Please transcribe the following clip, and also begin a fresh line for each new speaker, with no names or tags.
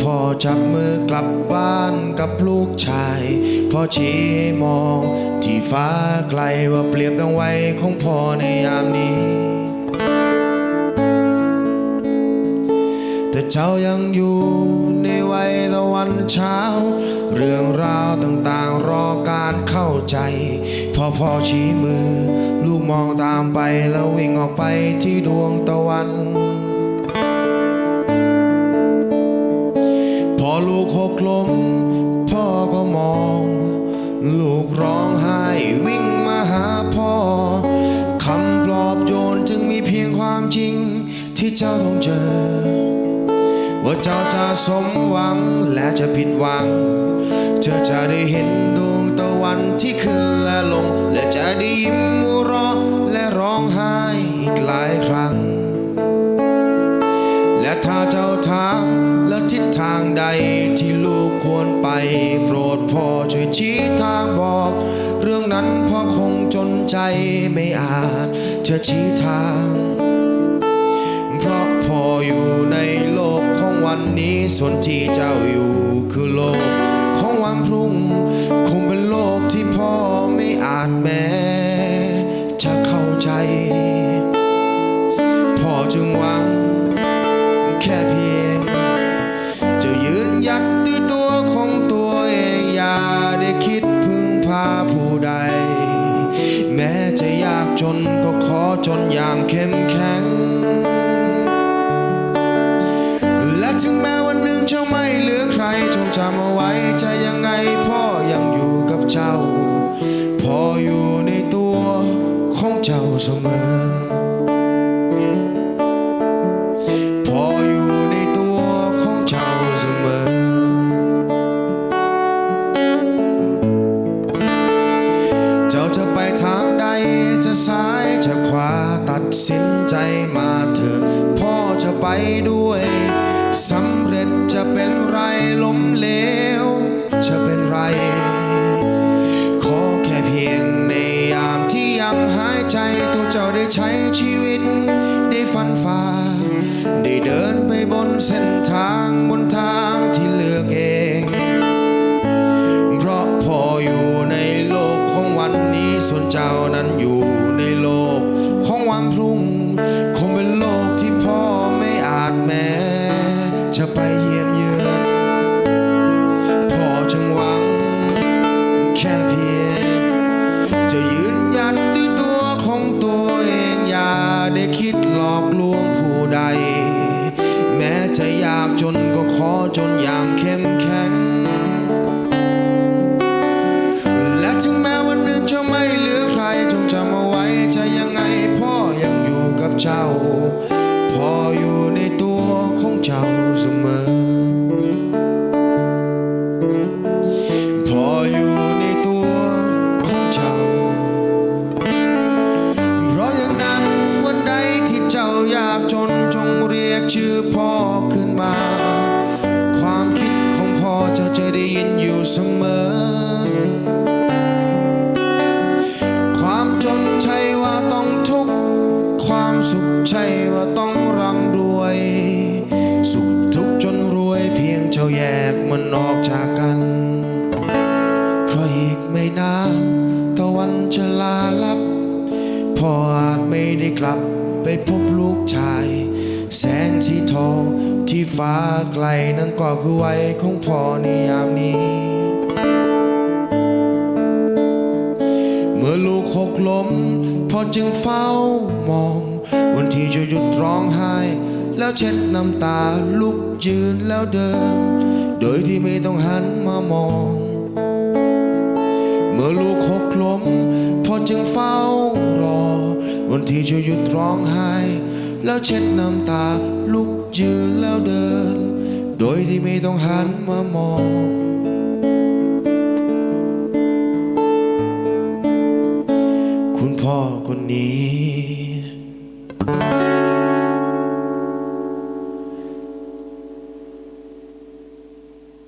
พ่อจับมือกลับบ้านกับลูกชายพ่อชี้ให้มองที่ฟ้าไกลว่าเปรียบดังไว้ของพ่อในยามนี้ แต่เจ้ายังอยู่ในวัยตะวันเช้า เรื่องราวต่างๆรอการเข้าใจ พอพ่อชี้มือ ลูกมองตามไปแล้ววิ่งออกไปที่ดวงตะวัน เจ้าต้องเจอ ว่าเจ้าจะสมหวังและจะผิดหวัง เธอจะได้เห็นดวงตะวันที่ขึ้นและลง และจะได้ยิ้มหัวเราะและร้องไห้อีกหลายครั้ง และถ้าเจ้าถามและทิศทางใดที่ลูกควรไปโปรดพ่อช่วยชี้ทางบอก เรื่องนั้นพ่อคงจนใจไม่อาจจะชี้ทาง อยู่ในโลกของวันนี้ส่วนที่เจ้าอยู่คือโลกของวันพรุ่ง คงเป็นโลกที่พ่อไม่อาจแม้จะเข้าใจพ่อจึงหวัง แค่เพียง จะยืนหยัดด้วยตัวของตัวเองอย่าได้คิดพึ่งพาผู้ใด แม้จะยากจนก็ขอจนอย่างเข้มแข็ง ถึงแม้วันหนึ่งเจ้าไม่เหลือใครจงจำเอาไว้จะยังไงพ่อยังอยู่กับเจ้า พ่ออยู่ในตัวของเจ้าเสมอพออยู่ในตัวของเจ้าเสมอ เจ้าจะไปทางใดจะซ้ายจะขวาตัดสินใจมาเถอะพ่อจะไปด้วย สำเร็จจะเป็นไรล้มเหลว จะเป็นไร ขอแค่เพียงในยามที่ยังหายใจตัวเจ้าได้ใช้ชีวิต ได้ฟันฝ่า ได้เดินไปบนเส้นทางบนทางที่เลือกเอง เพราะพออยู่ในโลกของวันนี้ส่วนเจ้า ไปเยี่ยมเยือนพอจึงหวัง แค่เพียง จะยืนยัดด้วยตัวของตัวเอง อย่าได้คิดหลอกลวงผู้ใด แม้จะยากจนก็ขอจนอย่างเข้มแข็ง และถึงแม้วันหนึ่งจะไม่เหลือใครจงจำเอาไว้จะยังไงพ่อยังอยู่กับเจ้า พออยู่ในตัว เจ้าเสมอ พออยู่ในตัวของเจ้า เพราะอย่างนั้นวันใดที่เจ้ายากจนจงเรียกชื่อพ่อขึ้นมา ความคิดของพ่อเจ้าจะได้ยินอยู่เสมอ ความจนใช่ว่าต้องทุกข์ความสุขใช่ว่าต้องร่ำรวย สุขทุกจนรวยเพียงเจ้าแยกมันออกจากกัน เพราะอีกไม่นานตะวันจะลาลับพ่ออาจไม่ได้กลับไปพบลูกชาย แสงสีทองที่ฟ้าไกลนั้นก็คือไวัยของพ่อในยามนี้ เมื่อลูกหกล้มพ่อจึงเฝ้ามอง วันที่จะหยุดร้องไห้ แล้วเช็ดน้ำตาลุกยืนแล้วเดิน โดยที่ไม่ต้องหันมามอง เมื่อลูกหกล้มพ่อจึงเฝ้ารอ วันที่จะหยุดร้องไห้ แล้วเช็ดน้ำตาลุกยืนแล้วเดิน โดยที่ไม่ต้องหันมามองคุณพ่อคนนี้